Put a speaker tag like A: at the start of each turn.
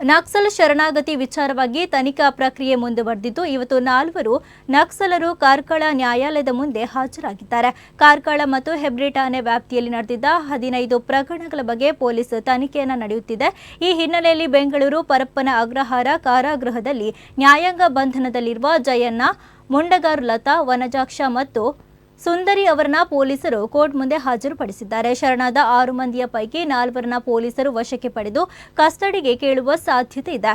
A: ನಕ್ಸಲ್ ಶರಣಾಗತಿ ವಿಚಾರವಾಗಿ ತನಿಖಾ ಪ್ರಕ್ರಿಯೆ ಮುಂದುವರೆದಿದ್ದು, ಇವತ್ತು ನಾಲ್ವರು ನಕ್ಸಲರು ಕಾರ್ಕಳ ನ್ಯಾಯಾಲಯದ ಮುಂದೆ ಹಾಜರಾಗಿದ್ದಾರೆ. ಕಾರ್ಕಳ ಮತ್ತು ಹೆಬ್ರಿ ಠಾಣೆ ವ್ಯಾಪ್ತಿಯಲ್ಲಿ ನಡೆದಿದ್ದ ಹದಿನೈದು ಪ್ರಕರಣಗಳ ಬಗ್ಗೆ ಪೊಲೀಸ್ ತನಿಖೆಯನ್ನು ನಡೆಯುತ್ತಿದೆ. ಈ ಹಿನ್ನೆಲೆಯಲ್ಲಿ ಬೆಂಗಳೂರು ಪರಪ್ಪನ ಅಗ್ರಹಾರ ಕಾರಾಗೃಹದಲ್ಲಿ ನ್ಯಾಯಾಂಗ ಬಂಧನದಲ್ಲಿರುವ ಜಯಣ್ಣ, ಮುಂಡಗಾರ್ ಲತಾ, ವನಜಾಕ್ಷ ಮತ್ತು ಸುಂದರಿ ಅವರನ್ನ ಪೊಲೀಸರು ಕೋರ್ಟ್ ಮುಂದೆ ಹಾಜರುಪಡಿಸಿದ್ದಾರೆ. ಶರಣಾದ ಆರು ಮಂದಿಯ ಪೈಕಿ ನಾಲ್ವರನ್ನ ಪೊಲೀಸರು ವಶಕ್ಕೆ ಪಡೆದು ಕಸ್ಟಡಿಗೆ ಕೇಳುವ ಸಾಧ್ಯತೆ ಇದೆ.